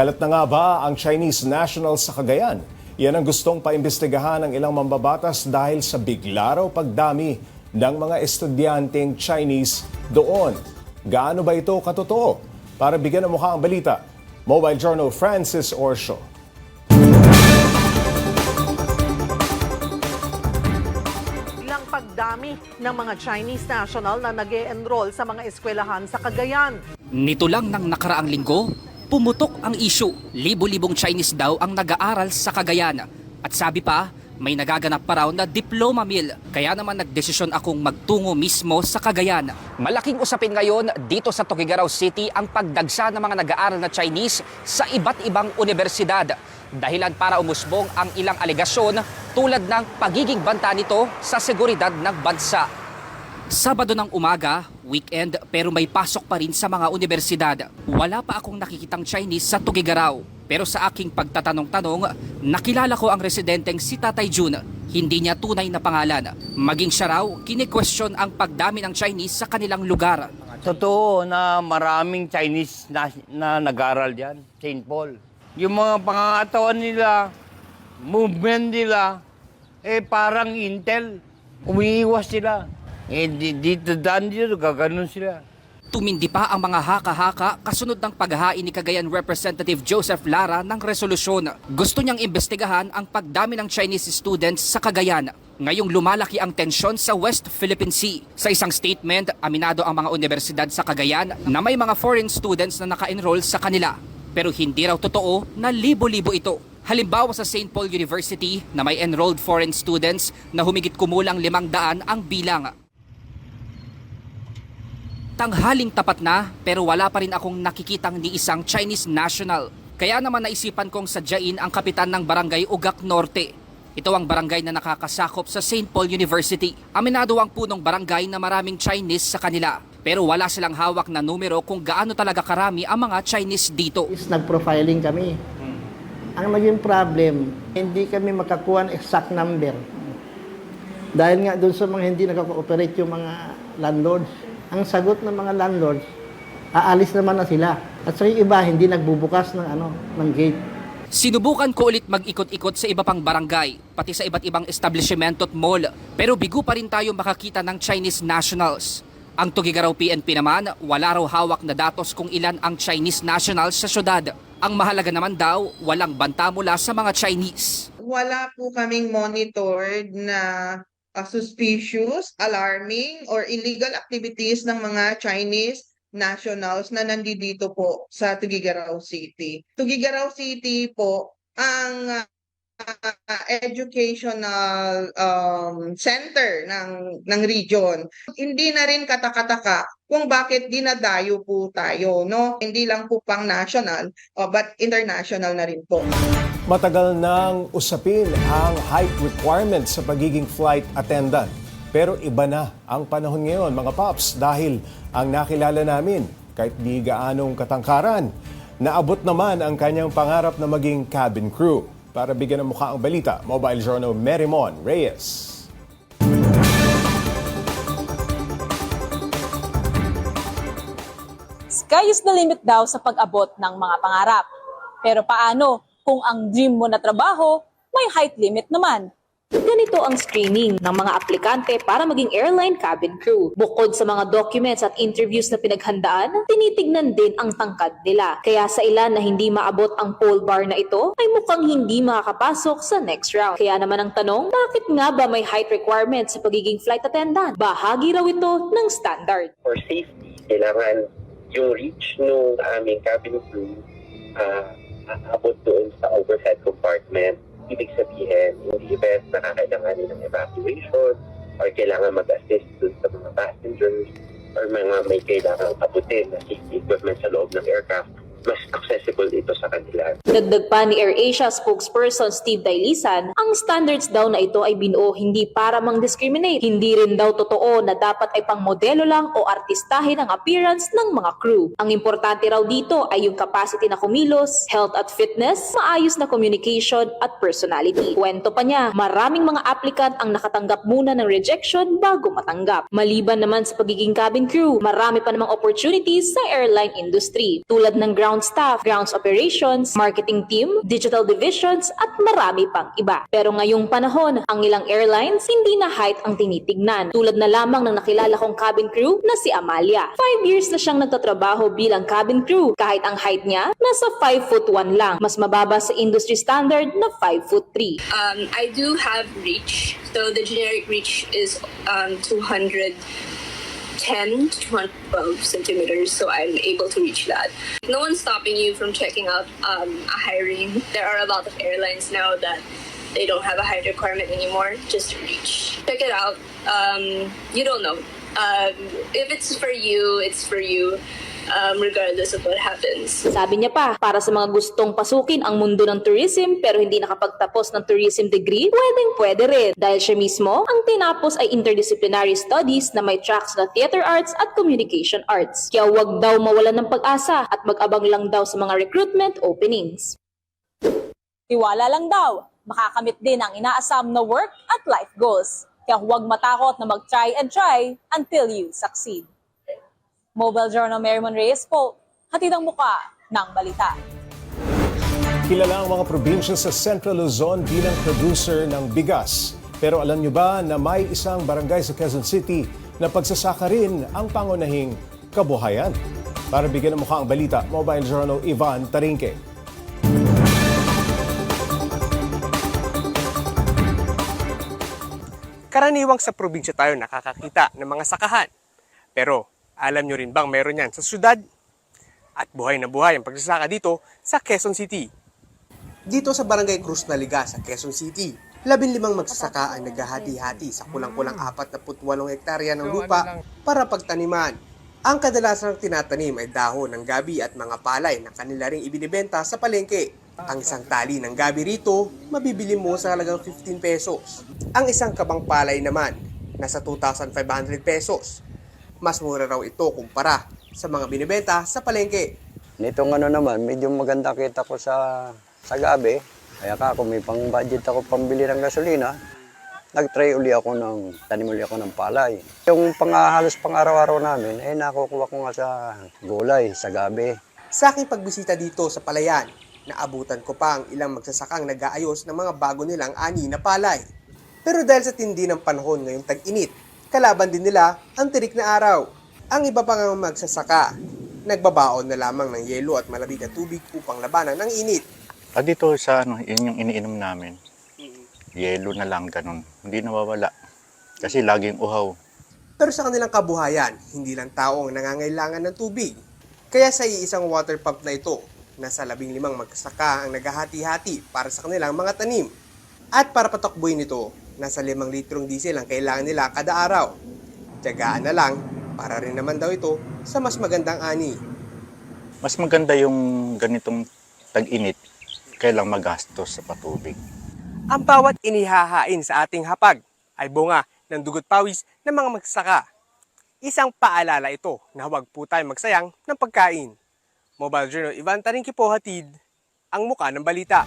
Kalat na nga ba ang Chinese nationals sa Cagayan? Yan ang gustong paimbestigahan ng ilang mambabatas dahil sa bigla raw pagdami ng mga estudyanteng Chinese doon. Gaano ba ito katotoo? Para bigyan ng mukha ang balita, Mobile Journal Francis Orsho. Ilang pagdami ng mga Chinese national na nag enroll sa mga eskwelahan sa Cagayan. Nito lang ng nakaraang linggo, pumutok ang issue. Libo-libong Chinese daw ang nag-aaral sa Cagayan. At sabi pa, may nagaganap pa raw na diploma mill. Kaya naman nagdesisyon akong magtungo mismo sa Cagayan. Malaking usapin ngayon dito sa Tuguegarao City ang pagdagsa ng mga nag-aaral na Chinese sa iba't ibang universidad. Dahilan para umusbong ang ilang alegasyon tulad ng pagiging banta nito sa seguridad ng bansa. Sabado ng umaga, weekend, pero may pasok pa rin sa mga universidad. Wala pa akong nakikitang Chinese sa Tugigaraw. Pero sa aking pagtatanong-tanong, nakilala ko ang residenteng si Tatay Jun. Hindi niya tunay na pangalan. Maging siya raw, kine-question ang pagdami ng Chinese sa kanilang lugar. Totoo na maraming Chinese na, na nag-aral dyan, St. Paul. Yung mga pangangatawan nila, movement nila, eh parang Intel. Umiiwas sila. Eh di, dito daan dito, gaganon sila. Tumindi pa ang mga haka-haka kasunod ng paghahain ni Cagayan Representative Joseph Lara ng resolusyon. Gusto niyang imbestigahan ang pagdami ng Chinese students sa Cagayan. Ngayong lumalaki ang tensyon sa West Philippine Sea. Sa isang statement, aminado ang mga universidad sa Cagayan na may mga foreign students na naka-enroll sa kanila. Pero hindi raw totoo na libo-libo ito. Halimbawa sa St. Paul University na may enrolled foreign students na humigit kumulang limang daan ang bilang. Tanghaling tapat na pero wala pa rin akong nakikitang ni isang Chinese national. Kaya naman naisipan kong sadyain ang kapitan ng barangay Ugak Norte. Ito ang barangay na nakakasakop sa St. Paul University. Aminado ang punong barangay na maraming Chinese sa kanila. Pero wala silang hawak na numero kung gaano talaga karami ang mga Chinese dito. is nag-profiling kami. Ang naging problem, hindi kami makakuha ng exact number. Dahil nga doon sa mga hindi nakaka-operate yung mga landlords, ang sagot ng mga landlords, aalis naman na sila. At sa yung iba, hindi nagbubukas ng, ano, ng gate. Sinubukan ko ulit mag-ikot-ikot sa iba pang barangay, pati sa iba't ibang establishment at mall. Pero bigo pa rin tayo makakita ng Chinese nationals. Ang Tugigaraw PNP naman, wala raw hawak na datos kung ilan ang Chinese nationals sa syudad. Ang mahalaga naman daw, walang banta mula sa mga Chinese. wala po kaming monitored na uh, suspicious, alarming, or illegal activities ng mga Chinese nationals na nandito po sa Tugigaraw City. Tugigaraw City po ang uh, educational um, center ng ng region. Hindi na rin katakataka kung bakit dinadayo po tayo, no? Hindi lang po pang national, uh, but international na rin po. Matagal nang usapin ang height requirements sa pagiging flight attendant. Pero iba na ang panahon ngayon mga paps dahil ang nakilala namin kahit di gaanong katangkaran, naabot naman ang kanyang pangarap na maging cabin crew. Para bigyan ng mukha ang balita, Mobile Journal Merimon Reyes. Sky is the limit daw sa pag-abot ng mga pangarap. Pero paano kung ang dream mo na trabaho may height limit naman? Ganito ang screening ng mga aplikante para maging airline cabin crew. Bukod sa mga documents at interviews na pinaghandaan, tinitignan din ang tangkad nila. Kaya sa ilan na hindi maabot ang pole bar na ito, ay mukhang hindi makakapasok sa next round. Kaya naman ang tanong, bakit nga ba may height requirements sa pagiging flight attendant? Bahagi raw ito ng standard. for safety, kailangan yung reach ng aming cabin crew uh, aabot doon sa overhead compartment. Ibig sabihin, in the event na kakailanganin ng evacuation or kailangan mag-assist doon sa mga passengers or mga may kailangang abutin na safety equipment sa loob ng aircraft, mas accessible ito sa kanila. Dagdag pa ni AirAsia spokesperson Steve Dailisan, ang standards daw na ito ay binuo hindi para mang-discriminate. Hindi rin daw totoo na dapat ay pang modelo lang o artistahin ang appearance ng mga crew. Ang importante raw dito ay yung capacity na kumilos, health at fitness, maayos na communication at personality. Kwento pa niya, maraming mga applicant ang nakatanggap muna ng rejection bago matanggap. Maliban naman sa pagiging cabin crew, marami pa namang opportunities sa airline industry tulad ng ground ground staff, grounds operations, marketing team, digital divisions, at marami pang iba. Pero ngayong panahon, ang ilang airlines hindi na height ang tinitignan. Tulad na lamang ng nakilala kong cabin crew na si Amalia. Five years na siyang nagtatrabaho bilang cabin crew. Kahit ang height niya, nasa 5 foot 1 lang. Mas mababa sa industry standard na 5 foot 3. Um, I do have reach. So the generic reach is um, 210 to 12 centimeters. So I'm able to reach that. No one's stopping you from checking out um, a hiring. There are a lot of airlines now that they don't have a height requirement anymore. Just reach. Check it out. Um, you don't know. Um, if it's for you, it's for you. Um, regardless of what happens. Sabi niya pa, para sa mga gustong pasukin ang mundo ng tourism pero hindi nakapagtapos ng tourism degree, pwedeng pwede rin. Dahil siya mismo, ang tinapos ay interdisciplinary studies na may tracks na theater arts at communication arts. Kaya wag daw mawalan ng pag-asa at mag-abang lang daw sa mga recruitment openings. Tiwala lang daw, makakamit din ang inaasam na work at life goals. Kaya huwag matakot na mag-try and try until you succeed. Mobile Journal Merrimon Reyes po, hatid ang muka ng balita. Kilala ang mga probinsya sa Central Luzon bilang producer ng bigas. Pero alam nyo ba na may isang barangay sa Quezon City na pagsasaka rin ang pangunahing kabuhayan? Para bigyan ng mukha ang balita, Mobile Journal Ivan Tarinque. Karaniwang sa probinsya tayo nakakakita ng mga sakahan. Pero alam nyo rin bang meron yan sa syudad? At buhay na buhay ang pagsasaka dito sa Quezon City. Dito sa Barangay Cruz na Liga sa Quezon City, labing limang magsasaka ang naghahati-hati sa kulang-kulang 48 hektarya ng lupa para pagtaniman. Ang kadalasang tinatanim ay dahon ng gabi at mga palay na kanila ring ibinibenta sa palengke. Ang isang tali ng gabi rito, mabibili mo sa halagang 15 pesos. Ang isang kabang palay naman, nasa 2,500 pesos. Mas mura raw ito kumpara sa mga binibenta sa palengke. Nitong ano naman, medyo maganda kita ko sa sa gabi. Kaya ka, kung may pang budget ako pambili ng gasolina, nag-try uli ako ng, tanim uli ako ng palay. Yung pang, halos pang araw-araw namin, eh nakukuha ko nga sa gulay, sa gabi. Sa aking pagbisita dito sa palayan, naabutan ko pa ang ilang magsasakang nag-aayos ng mga bago nilang ani na palay. Pero dahil sa tindi ng panahon ngayong tag-init, kalaban din nila ang tirik na araw. Ang iba pang mga magsasaka, nagbabaon na lamang ng yelo at malamig na tubig upang labanan ng init. Ah, dito sa ano, yun yung iniinom namin. Yelo na lang, ganun. Hindi nawawala. Kasi laging uhaw. Pero sa kanilang kabuhayan, hindi lang tao ang nangangailangan ng tubig. Kaya sa iisang water pump na ito, nasa labing limang magsasaka ang naghahati-hati para sa kanilang mga tanim. At para patakbuhin ito, nasa limang litrong diesel ang kailangan nila kada araw. Tiyagaan na lang, para rin naman daw ito sa mas magandang ani. Mas maganda yung ganitong tag-init kailang magastos sa patubig. Ang bawat inihahain sa ating hapag ay bunga ng dugot pawis ng mga magsasaka. Isang paalala ito na huwag po tayo magsayang ng pagkain. Mobile Journal Ivan Tarinki po hatid ang muka ng balita.